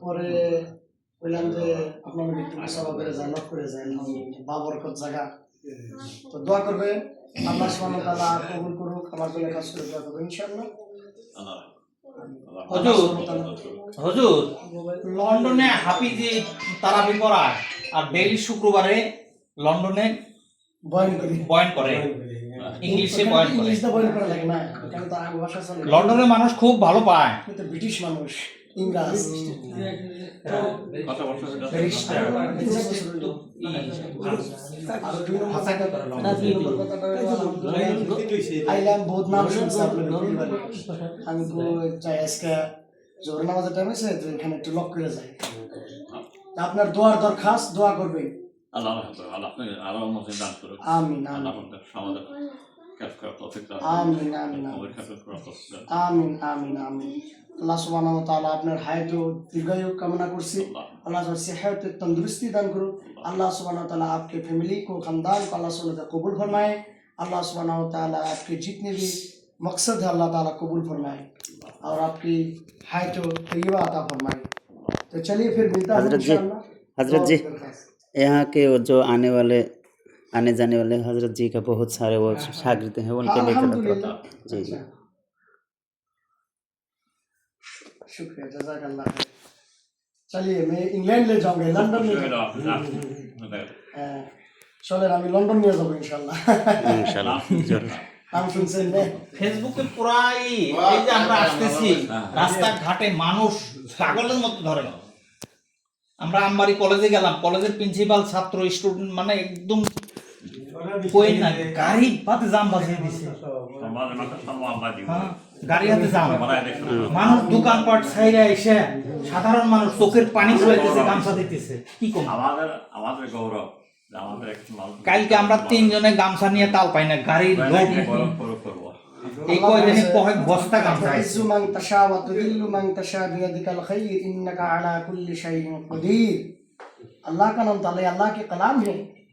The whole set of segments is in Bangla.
পরে বললাম যে আপনার একটু করে যায় লক করে যায় বাবরকত জায়গা। তো দোয়া করবে আল্লাহ সুবহানাহু ওয়া তাআলা কবুল করুক আমার জন্য কাজ করে দোয়া করবে ইনশাআল্লাহ। আল্লাহ হুজুর হুজুর লন্ডনে হাফিজি তারাবি পড়ায় আর ডেইলি শুক্রবারে লন্ডনে বয়ান করি। বয়ান করে। ইংলিশে বয়ান করে। লন্ডনের মানুষ খুব ভালো পায়। ব্রিটিশ মানুষ। ইংরাজ। না, আমি চাই আজকে জোর নামাজের টাইম তো এখানে একটু লক করে যাই আপনার দোয়ার দরখাস্ত দোয়া করবেন। আল্লাহ আল্লাহ আপনাকে আরও মসজিদ দান করুক। আমিন আল্লাহ আমিন আমিন আমিন আমাদের কাজ করার তৌফিক দান আমিন আমিন আমিন আল্লাহ সুবহানাহু ওয়া তাআলা আপনার হায়াত ও দীর্ঘায়ু কামনা করছি अल्लाह से सेहत तंदुरुस्ती दान करो अल्लाह सुबहाना ताला आपके फैमिली को ख़ानदान को अल्लाह सुबहाना ताला कबूल फरमाए अल्लाह सुबहाना ताला आपके जितने भी मकसद है अल्लाह ताला कबूल फरमाए और आपकी हाय तो तय्यबा अता फरमाए तो चलिए फिर मिलता है हजरत जी, इंशाअल्लाह हजरत तो जी। दरख्वास्त। यहाँ के वो जो आने वाले आने जाने वाले हजरत जी का बहुत सारे वो शागिर्द हैं उनके लिए थोड़ा अल्हम्दुलिल्लाह जी जी अच्छा। शुक्रिया जजाकल्लाह खैर। चलिए मैं इंग्लैंड ले जाऊंगा लंदन ले হলো जाऊंगा আপনার হ্যাঁ, চলেন আমি লন্ডন নিয়ে যাবো ইনশাল্লাহ इंशाल्लाह जरूर নাম শুনছেন না ফেসবুকে পুরাই এই যে আমরা আসতেছি রাস্তাঘাটে মানুষ পাগলের মতো ধরে আমরা আমবাড়ি কলেজে গেলাম কলেজের প্রিন্সিপাল ছাত্র স্টুডেন্ট মানে একদম কই না গাড়ি পাতে জাম দিছে গাড়ি হাতে জাম মানুষ এসে সাধারণ মানুষ চোখের পানি গামছা দিতেছে কি কম আমাদের আমাদের গৌরব কালকে আমরা তিনজনে গামছা নিয়ে তাল পাই না গাড়ির লোক বস্তা গামছা আল্লাহ কালাম আল্লাহ কে কালাম হ্যাঁ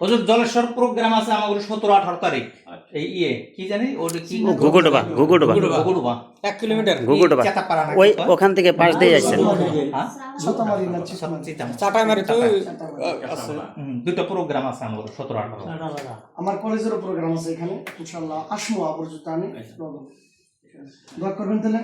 হুজুর জলেশ্বর প্রোগ্রাম আছে আমাদের সতেরো আঠারো তারিখ। আচ্ছা। এই ইয়ে কি জানি? ওটা কি? ঘুঘুডবা ঘুঘুডবা। ঘুঘুডবা। এক কিলোমিটার। ঘুঘুডবা। ওই ওখান থেকে পাশ দিয়ে হ্যাঁ? যাচ্ছে হ্যাঁ? দুটো প্রোগ্রাম আছে আমাদের সতেরো আঠারো। আমার কলেজেরও প্রোগ্রাম আছে এখানে। ইনশাল্লাহ আসব আবার আমি। আচ্ছা। দোয়া করবেন তাহলে।